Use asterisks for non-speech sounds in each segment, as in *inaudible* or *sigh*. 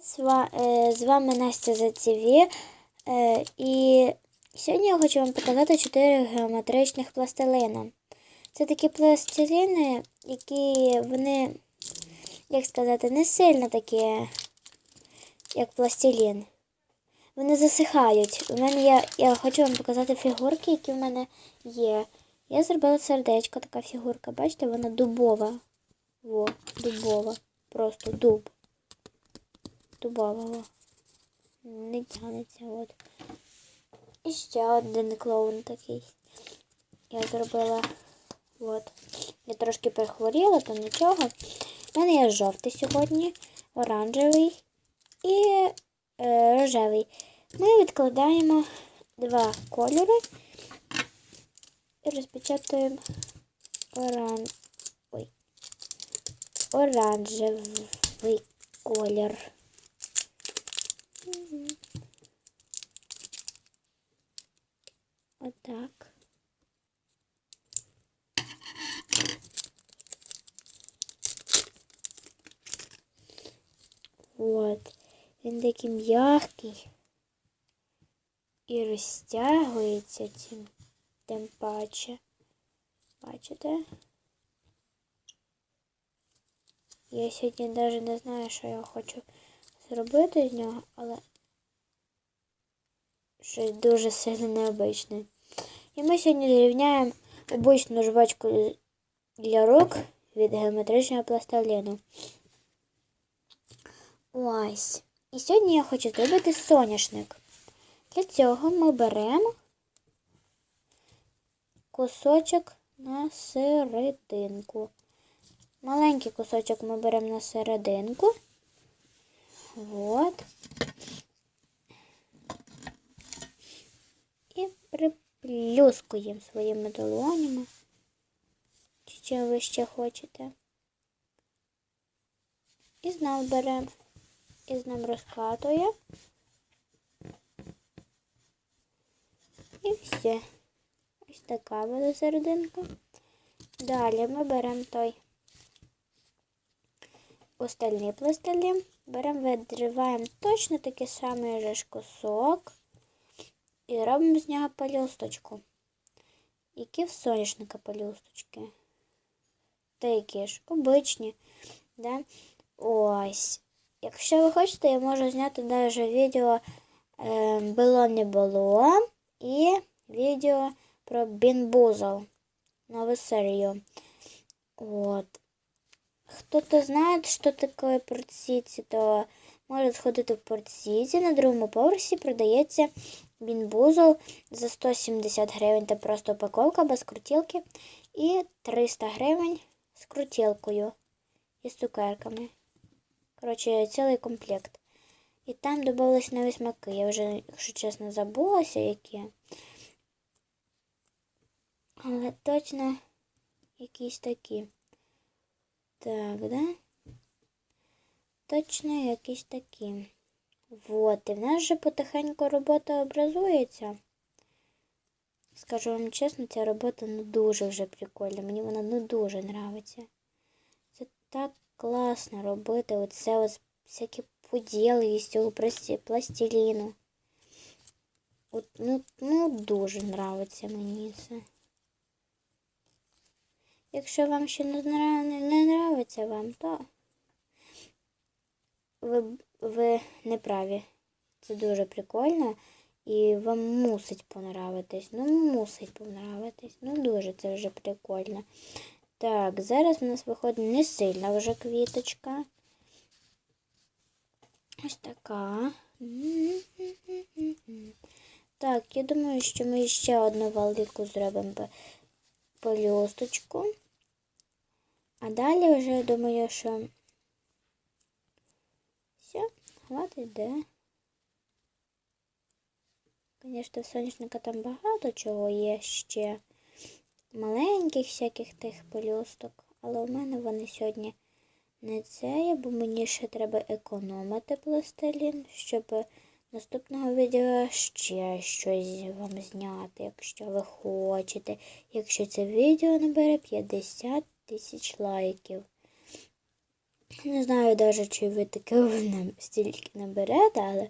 е, З вами Настя ЗЦВ. Е, І сьогодні я хочу вам показати 4 геометричних пластилина. Це такі пластилини, які вони, як сказати, не сильно такі, як пластилін. Вони засихають. У мене я, я хочу вам показати фігурки, які в мене є. Я зробила сердечко, така фігурка. Бачите, вона дубова. Во, дубова. Просто дуб. Дубова. Во. Не тянеться. От. І ще один клоун такий. Я зробила. От. Я трошки перехворіла, то нічого. У мене є жовтий сьогодні, оранжевий і е, рожевий. Ми відкладаємо два кольори і розпечатуємо оран... Оранжевий колір. Мгм. Отак. От. Він такий м'який і розтягується тим, тим паче. Бачите? Я сьогодні навіть не знаю, що я хочу зробити з нього, але щось дуже сильно необичне. І ми сьогодні зрівняємо обичну жвачку для рук від геометричного пластиліну. Ось. І сьогодні я хочу зробити соняшник. Для цього ми беремо кусочок на серединку. Маленький кусочок ми беремо на серединку. От. І приплюскуємо своїми долонями. Чи чим ви ще хочете. І знов беремо. І з ним розкатуємо. І все. Ось така буде серединка. Далі ми беремо той остальний пластилін. Беремо, відриваємо точно такий самий же кусок і робимо з нього пелюсточку. Які в соняшника пелюсточки? Такі ж, обичні. Да? Ось. Якщо ви хочете, я можу зняти навіть відео е, було не було і відео про бінбузол. Нову серію. От. Хто-то що таке портсіці, то може сходити в портсіці. На другому поверсі продається бінбузол за 170 гривень. Це просто упаковка без крутілки. І 300 гривень з крутілкою і з цукерками. Коротше, цілий комплект. І там додавались нові смаки. Я вже, якщо чесно, забулася, які. Але точно якісь такі. Так, да? Точно якісь такі. Вот, і в нас же потихеньку робота образується. Скажу вам чесно, ця робота ну дуже вже прикольна. Мені вона ну дуже нравиться. Це так класно робити оце ось всякі поділи із цього пластиліну. От, ну, ну дуже нравиться мені це. Якщо вам ще не, нравиться вам, то ви, ви не праві. Це дуже прикольно. І вам мусить понравитись. Ну, мусить понравитись. Ну, дуже це вже прикольно. Так, зараз у нас виходить не сильна вже квіточка. Ось така. Так, я думаю, що ми ще одну велику зробимо пелюсточку. А далі вже я думаю, що все, хватить, де. Звісно, в соняшника там багато чого є ще маленьких всяких тих пелюсток, але у мене вони сьогодні не це, бо мені ще треба економити пластилін, щоб наступного відео ще щось вам зняти, якщо ви хочете. Якщо це відео набере 50 тисяч лайків. Не знаю навіть, чи ви таке *laughs* нам стільки наберете, але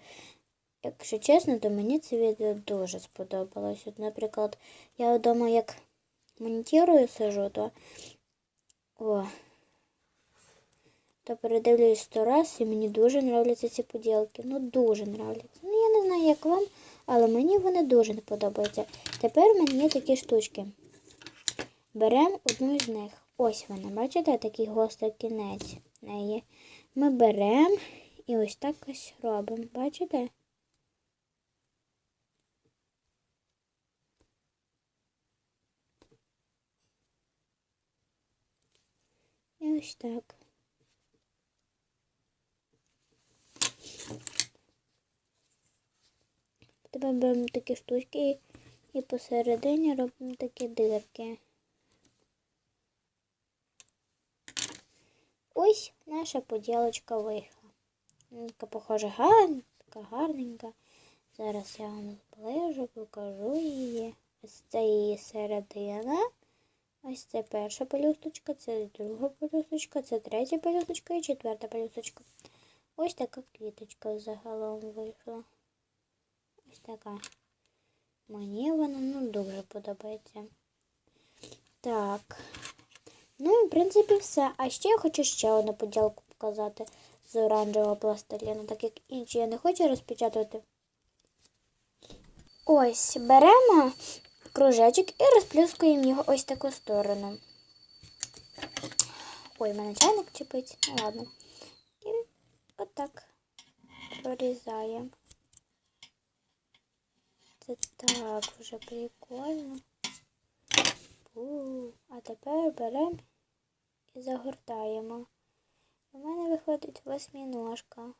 якщо чесно, то мені це відео дуже сподобалось. От, наприклад, я вдома як монтірую сижу, то о, то передивлюсь сто раз, і мені дуже нравляться ці поділки. Ну, дуже нравляться. Ну, я не знаю, як вам, але мені вони дуже не подобаються. Тепер є такі штучки. Беремо одну з них. Ось вона, бачите, такий гострий кінець неї. Ми беремо і ось так ось робимо. Бачите? І ось так. Беремо такі штучки і посередині робимо такі дирки. Ось наша поділочка вийшла. Така похожа гарна, така гарненька. Зараз я вам зближу, покажу її. Ось це її середина. Ось це перша пелюсточка, це друга пелюсточка, це третя пелюсточка і четверта пелюсточка. Ось така квіточка загалом вийшла. Ось така. Мені вона ну, дуже подобається. Так. Ну в принципі все. А ще я хочу ще одну поділку показати з оранжевого пластиліну, так як інші я не хочу розпечатувати. Ось беремо кружечок і розплюскуємо його ось таку сторону. Ой, в мене чайник чіпить. Ну ладно. І отак прорізаємо. Це так вже прикольно. Фу. А тепер беремо і загортаємо. У мене виходить восьміножка.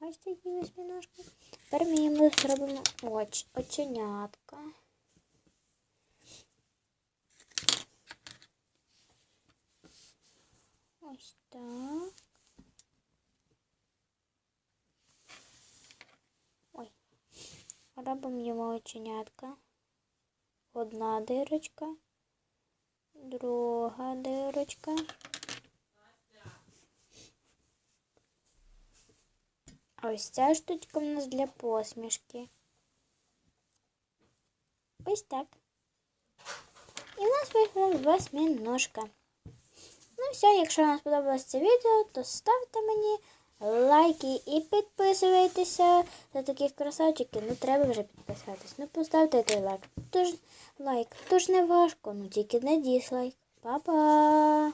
Бачите, які восьміножки? Тепер ми зробимо оч, оченятка. Ось так. Ой. Робимо йому оченятка. Одна дирочка, друга дирочка. Ось ця штучка в нас для посмішки. Ось так. І в нас вийшла восьминожка. Ну все, якщо вам сподобалось це відео, то ставте мені лайки і підписуйтеся за таких красавчиків. Ну треба вже підписатись. Ну поставте той лайк. Тож лайк. Тож не важко, ну тільки не діслайк. Па-па!